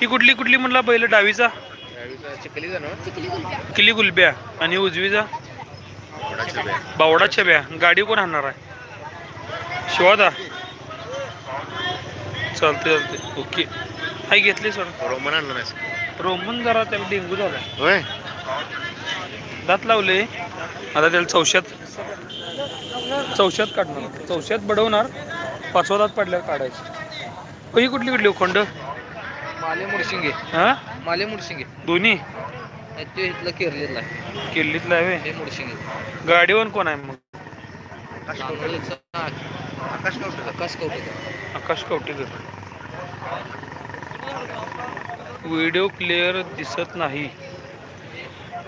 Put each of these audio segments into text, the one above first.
ही कुठली कुठली म्हणला बैल डावीचा? किल्ली गुलब्या आणि उजवीचा? बावडा छब्या गाडी कोण आणणार आहे? शिवादा? चालते चालते ओके. हाय घेतली सर रोमन आणलं नाही. रोमन जरा त्याला डेंगू झाला होय? दात लावले. आता त्याला चौशात चौशात काढणार. चौशात बडवणार. पाचवा दात पडल्यावर काढायची. हो, कुठली कुठली? खंड माले मुडशिंगे. हा? माले मुडशिंगे. दोन्ही? ते इथलं केरलेला आहे. किल्लीतला आहे हे मुडशिंगे. गाडीवर कोण आहे मग? आकाश कवटे आकाश कवटेकर व्हिडिओ क्लिअर दिसत नाही.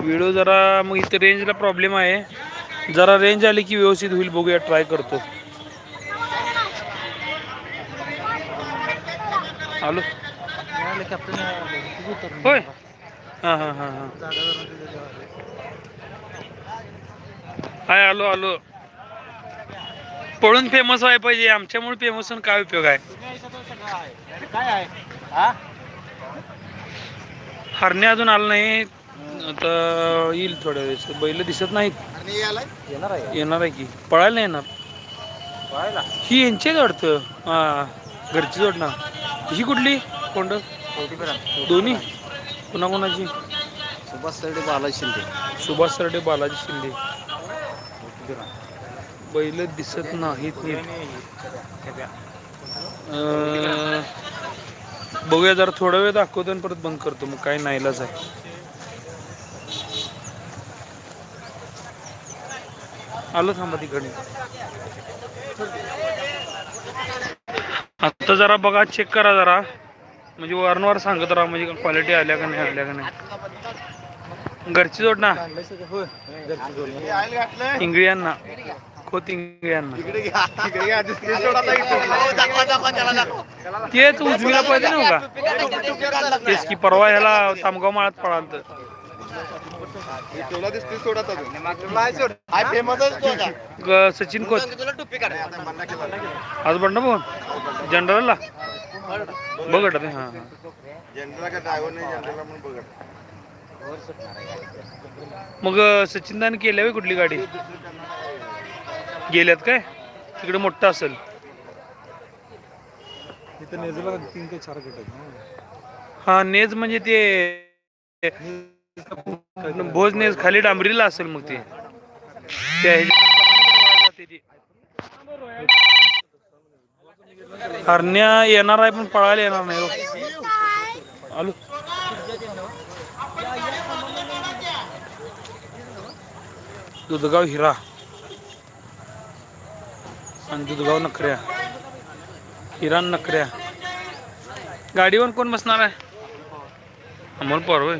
व्हिडिओ जरा मग इथे रेंजला प्रॉब्लेम आहे. जरा रेंज आली की व्यवस्थित होईल बघूया ट्राय करतो. आलो. होय. हां हां हां हां. हाय आलो आलो. पळून फेमस व्हायला पाहिजे. आमच्यामुळे फेमस होऊन काय उपयोग आहे? काय आहे? हरणे अजून आलं नाही. आता येईल थोड्या वेळेस. बैल दिसत नाहीत. येणार आहे. येणार आहे की. पळायला नाही येणार. ही यांचीच वाटतं. हा घरची जोडणार ही कुठली? कोंड? दोन्ही? कुणाकुणाची? सुभाष सरडे बाला शिंदे. सुभाष सरडे बालाजी शिंदे. बैल दिसत नाहीत नीट. अं, बघूया जरा थोडा वेळ दाखवतो आणि परत बंद करतो. मग काय नाहीलाच आहे. आलो थांबा तिकडे आत्ता जरा बघा चेक करा जरा. म्हणजे वारंवार सांगत राहा म्हणजे क्वालिटी आल्या का नाही आल्या का नाही. घरची जोड ना. इंगळ्यांना खोत इंगळ्यांना तेच उजवीला पाहिजे ना का? तेच की परवा ह्याला तामगाव माळात पळाल तर सचिन खोत. आज बंड बघ जनरलला? बघत ते हां मग सचिन दाने केल्या होय कुठली गाडी? गेल्यात काय? तिकडे मोठं असेल. इथं नेजूला तीन ते चार गट आहेत हा नेज म्हणजे ते भोज नेज खाली डांबरीला असेल मग ते. त्या हरण्या येणार आहे पण पळायला येणार नाही हो. आलो. दुधगाव हिरा. आणि दुधगाव नखऱ्या. हिरा नखऱ्या. गाडीवर कोण बसणार आहे? अमोल पवार होय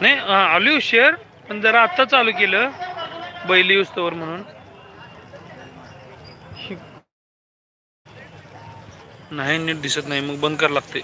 नाही आलो शेअर पण जरा आत्ता चालू केलं. बैली उस्तवर म्हणून. नाही नीट दिसत नाही. मग बंद करावं लागते.